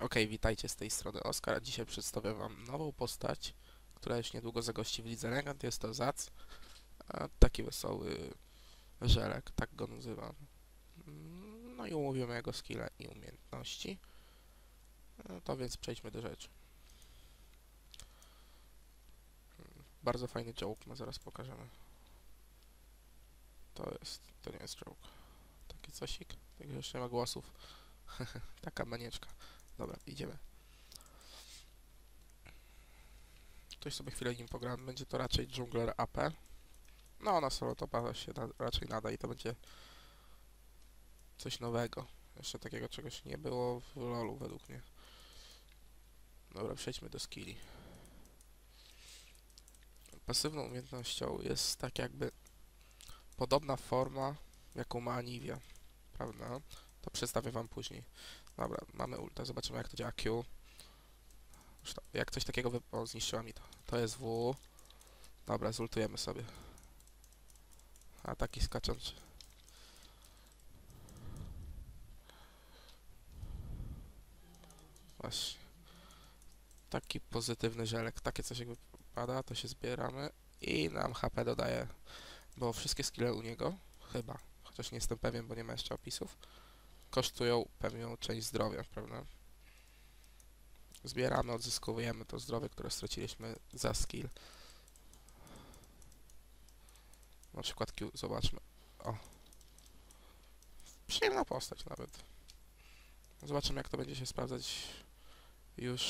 Ok, witajcie z tej strony Oskar. Dzisiaj przedstawię wam nową postać, która już niedługo zagości w Lidze Legend. Jest to Zac. A, Taki wesoły żelek, tak go nazywam. No i umówimy jego skille i umiejętności. No to więc przejdźmy do rzeczy. Mm, Bardzo fajny joke ma, zaraz pokażemy. To jest, to nie jest joke. Taki cosik, tylko jeszcze nie ma głosów. Taka manieczka. Dobra, idziemy. Ktoś sobie chwilę nim pogra. Będzie to raczej jungler AP. No, na solo topa się na, raczej nada i to będzie coś nowego. Jeszcze takiego czegoś nie było w LoLu według mnie. Dobra, przejdźmy do skilli. Pasywną umiejętnością jest tak jakby podobna forma, jaką ma Anivia, prawda? To przedstawię wam później. Dobra, mamy ulta, zobaczymy jak to działa Q. To- Jak coś takiego wy... Zniszczyła mi to. To jest W. Dobra, zultujemy sobie. A taki skaczący. Właśnie. Taki pozytywny żelek. Takie coś jak wypada, to się zbieramy i nam HP dodaje. Bo wszystkie skille u niego, chyba, chociaż nie jestem pewien, bo nie ma jeszcze opisów, kosztują pewną część zdrowia, prawda? Zbieramy, odzyskujemy to zdrowie, które straciliśmy za skill. Na przykład Q, zobaczmy. O. Przyjemna postać nawet. Zobaczymy jak to będzie się sprawdzać już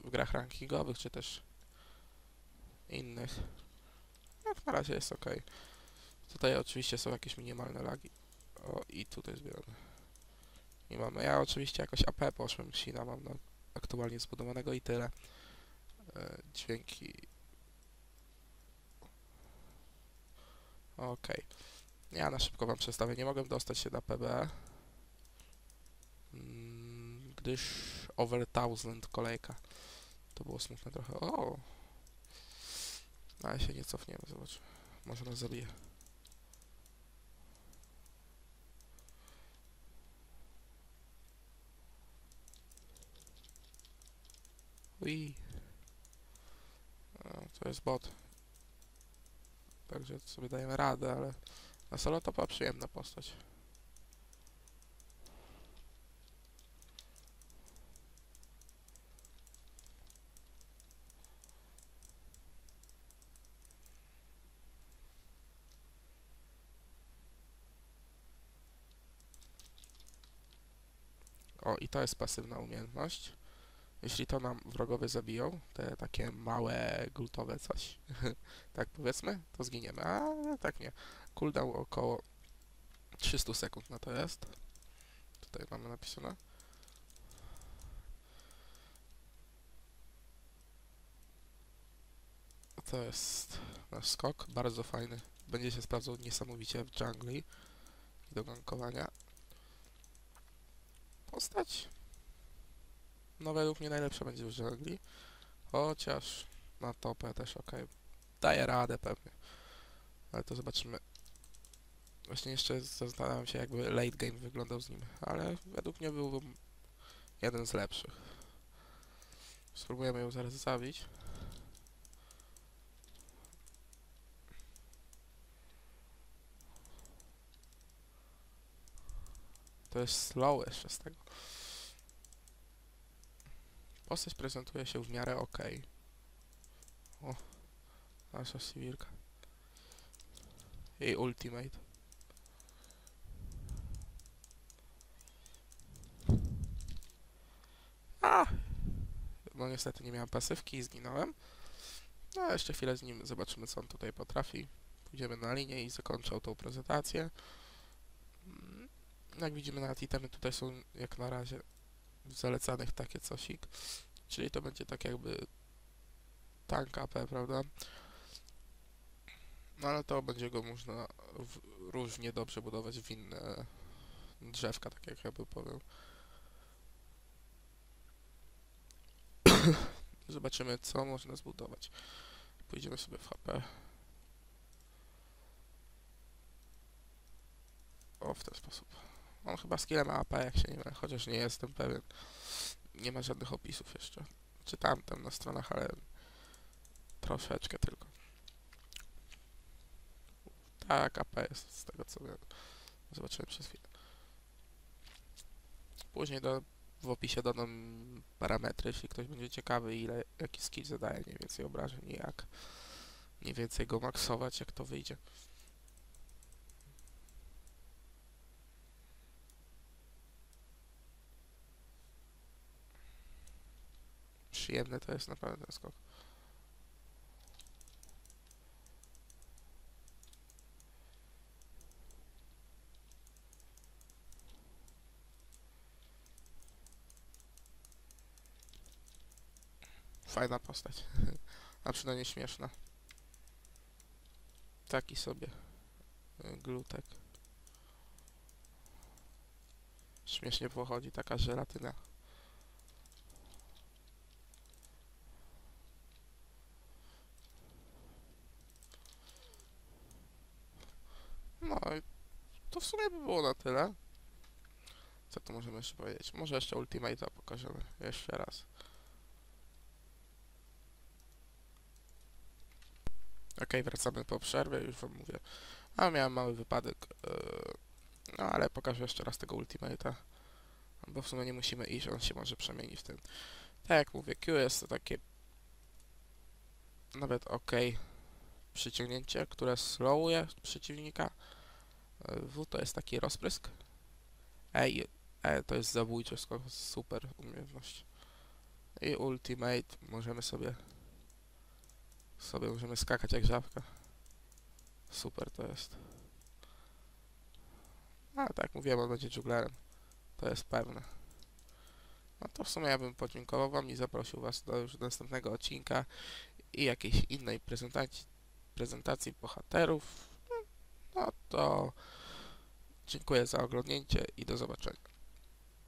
w grach rankingowych, czy też innych. Jak na razie jest ok. Tutaj oczywiście są jakieś minimalne lagi. O, i tutaj zbieramy. I mamy, ja oczywiście jakoś AP poszłem, Xina mam na aktualnie zbudowanego i tyle. E, dźwięki. Okej. Ja na szybko wam przedstawię. Nie mogłem dostać się na PB, mm, gdyż over 1000 kolejka. To było smutne trochę. O! Ale się nie cofniemy, zobacz. Może nas zabije. Ui. To jest bot. Także sobie dajemy radę, ale na solo to była przyjemna postać. O, i to jest pasywna umiejętność. Jeśli to nam wrogowie zabiją, te takie małe, glutowe coś, tak powiedzmy, to zginiemy. A tak nie. Cooldown około 300 sekund na to jest. Tutaj mamy napisane. To jest nasz skok, bardzo fajny. Będzie się sprawdzał niesamowicie w dżungli i do gankowania. Postać no według mnie najlepsza będzie w dżungli. Chociaż na topę też ok. Daje radę pewnie. Ale to zobaczymy. Właśnie jeszcze zastanawiam się jakby late game wyglądał z nim. Ale według mnie byłbym jeden z lepszych. Spróbujemy ją zaraz zabić. To jest slow jeszcze z tego. Postać prezentuje się w miarę ok. O, nasza Siwirka. Jej ultimate. A! No niestety nie miałem pasywki i zginąłem. No jeszcze chwilę z nim zobaczymy co on tutaj potrafi. Pójdziemy na linię i zakończę tą prezentację. Mm, Jak widzimy nawet itemy tutaj są jak na razie zalecanych takie cosik. Czyli to będzie tak jakby tank AP, prawda? No ale to będzie go można różnie dobrze budować w inne drzewka, tak jak jakby powiem. Zobaczymy, co można zbudować. Pójdziemy sobie w HP. O, w ten sposób. On chyba skillem AP, jak się nie mylę, chociaż nie jestem pewien. nie ma żadnych opisów jeszcze. Czytałem tam na stronach, ale troszeczkę tylko. Tak, AP jest z tego co wiem. Zobaczyłem przez chwilę. Później do, w opisie dodam parametry, jeśli ktoś będzie ciekawy, ile jaki skill zadaje mniej więcej obrażeń i jak mniej więcej go maksować, jak to wyjdzie. Przyjemny to jest naprawdę ten skok. Fajna postać. A przynajmniej śmieszna. Taki sobie y, glutek. Śmiesznie pochodzi taka żelatyna. No i to w sumie by było na tyle. Co tu możemy jeszcze powiedzieć? Może jeszcze Ultimate'a pokażemy jeszcze raz. Okej, wracamy po przerwie, już wam mówię. A miałem mały wypadek. Yy, no ale pokażę jeszcze raz tego Ultimate'a. Bo w sumie nie musimy iść, on się może przemienić w ten. Tak jak mówię, Q jest to takie nawet ok przyciągnięcie, które slowuje przeciwnika. W to jest taki rozprysk. Ej, E to jest zabójczy skok, super umiejętność. I Ultimate możemy sobie sobie możemy skakać jak żabka. Super to jest. Ale tak mówiłem, on będzie dżunglerem. To jest pewne. No to w sumie ja bym podziękował wam i zaprosił was do już następnego odcinka i jakiejś innej prezentacji, prezentacji bohaterów. No to dziękuję za oglądnięcie i do zobaczenia.